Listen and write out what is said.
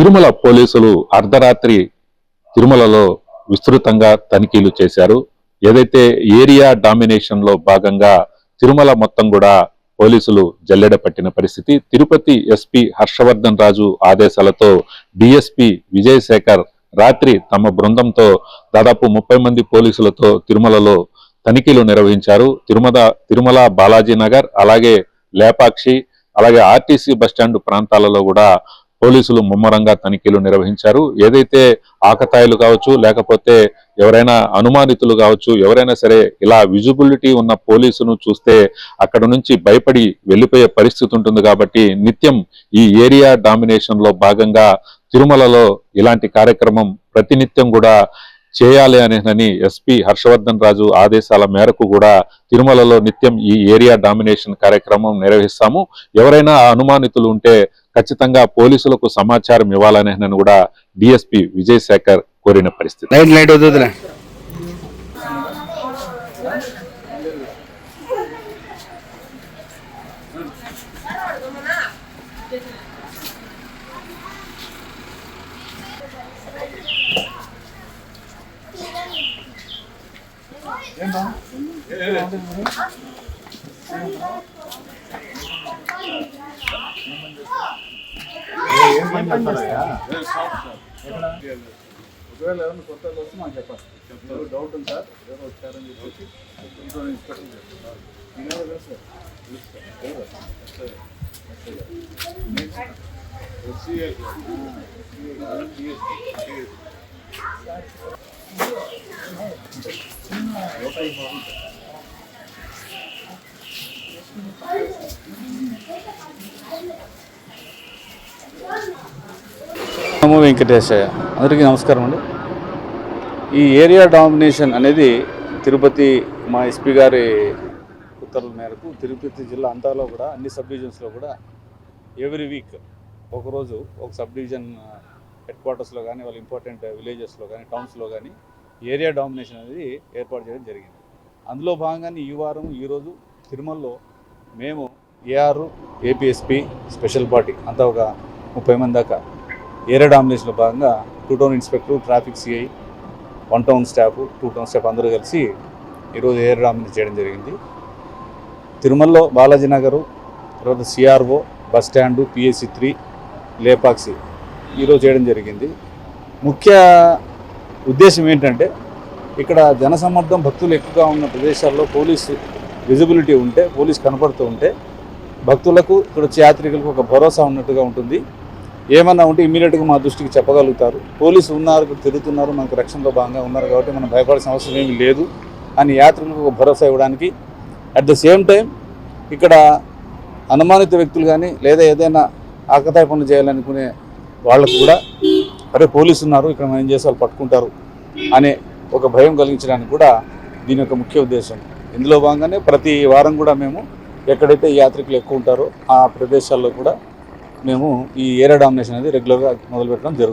తిరుమల పోలీసులు అర్ధరాత్రి తిరుమలలో విస్తృతంగా తనిఖీలు చేశారు. ఏదైతే ఏరియా డామినేషన్లో భాగంగా తిరుమల మొత్తం కూడా పోలీసులు జల్లెడ పట్టిన పరిస్థితి తిరుపతి ఎస్పీ హర్షవర్ధన్ రాజు ఆదేశాలతో డిఎస్పీ విజయశేఖర్ రాత్రి తమ బృందంతో దాదాపు ముప్పై మంది పోలీసులతో తిరుమలలో తనిఖీలు నిర్వహించారు. తిరుమల తిరుమల బాలాజీ నగర్ అలాగే లేపాక్షి అలాగే ఆర్టీసీ బస్టాండ్ ప్రాంతాలలో కూడా పోలీసులు ముమ్మరంగా తనిఖీలు నిర్వహించారు. ఏదైతే ఆకతాయిలు కావచ్చు లేకపోతే ఎవరైనా అనుమానితులు కావచ్చు ఎవరైనా సరే ఇలా విజిబిలిటీ ఉన్న పోలీసును చూస్తే అక్కడ నుంచి భయపడి వెళ్ళిపోయే పరిస్థితి ఉంటుంది కాబట్టి నిత్యం ఈ ఏరియా డామినేషన్లో భాగంగా తిరుమలలో ఇలాంటి కార్యక్రమం ప్రతినిత్యం కూడా చేయాలి అనేనని ఎస్పీ హర్షవర్ధన్ రాజు ఆదేశాల మేరకు కూడా తిరుమలలో నిత్యం ఈ ఏరియా డామినేషన్ కార్యక్రమం నిర్వహిస్తాము. ఎవరైనా అనుమానితులు ఉంటే ఖచ్చితంగా పోలీసులకు సమాచారం ఇవ్వాలనేనని కూడా డిఎస్పి విజయశేఖర్ కోరిన పరిస్థితి. లైట్ లైట్ వద్దులే ఒకవేళ ఎవరైనా కొత్త వాళ్ళు వస్తే మాకు చెప్పాలి చెప్తారు డౌట్ ఉంది సార్ ఎవరు వచ్చారని చెప్పేసి ఇంట్లో ఇన్స్పెక్టర్ చెప్తారు నేను వెంకటేశయ్య. అందరికీ నమస్కారం అండి. ఈ ఏరియా డామినేషన్ అనేది తిరుపతి మా ఎస్పీ గారి ఉత్తర్వుల మేరకు తిరుపతి జిల్లా అంతాలో కూడా అన్ని సబ్ డివిజన్స్లో కూడా ఎవ్రీ వీక్ ఒకరోజు ఒక సబ్ డివిజన్ హెడ్ క్వార్టర్స్లో కానీ వాళ్ళ ఇంపార్టెంట్ విలేజెస్లో కానీ టౌన్స్లో కానీ ఏరియా డామినేషన్ అనేది ఏర్పాటు చేయడం జరిగింది. అందులో భాగంగానే ఈ వారం ఈరోజు తిరుమలలో మేము ఏఆర్ ఏపీఎస్పీ స్పెషల్ పార్టీ అంతా ఒక ముప్పై మంది దాకా ఏరియా డామినేషన్లో భాగంగా two town inspector traffic CI one town staff two town staff అందరూ కలిసి ఈరోజు ఏరియా డామినేట్ చేయడం జరిగింది. తిరుమలలో బాలాజీ నగరు తర్వాత CRO bus stand PSC three Lepakshi ఈరోజు చేయడం జరిగింది. ముఖ్య ఉద్దేశం ఏంటంటే ఇక్కడ జనసమ్మర్దం భక్తులు ఎక్కువగా ఉన్న ప్రదేశాల్లో పోలీసు విజిబిలిటీ ఉంటే పోలీస్ కనపడుతూ ఉంటే భక్తులకు ఇక్కడ వచ్చే యాత్రికులకు ఒక భరోసా ఉన్నట్టుగా ఉంటుంది. ఏమన్నా ఉంటే ఇమీడియట్గా మా దృష్టికి చెప్పగలుగుతారు. పోలీసు ఉన్నారు తిరుగుతున్నారు మనకు రక్షణలో భాగంగా ఉన్నారు కాబట్టి మనం భయపడాల్సిన అవసరం ఏమీ లేదు అని యాత్రికులకు ఒక భరోసా ఇవ్వడానికి. అట్ ద సేమ్ టైం ఇక్కడ అనుమానిత వ్యక్తులు కానీ లేదా ఏదైనా ఆకతాయి పనులు చేయాలనుకునే వాళ్ళకు కూడా అరే పోలీసు ఉన్నారు ఇక్కడ మనం ఏం చేసే వాళ్ళు పట్టుకుంటారు అనే ఒక భయం కలిగించడానికి కూడా దీని యొక్క ముఖ్య ఉద్దేశం. ఇందులో భాగంగానే ప్రతి వారం కూడా మేము ఎక్కడైతే యాత్రికులు ఎక్కువ ఉంటారో ఆ ప్రదేశాల్లో కూడా మేము ఈ ఏరియా డామినేషన్ అనేది రెగ్యులర్గా మొదలుపెట్టడం జరుగుతుంది.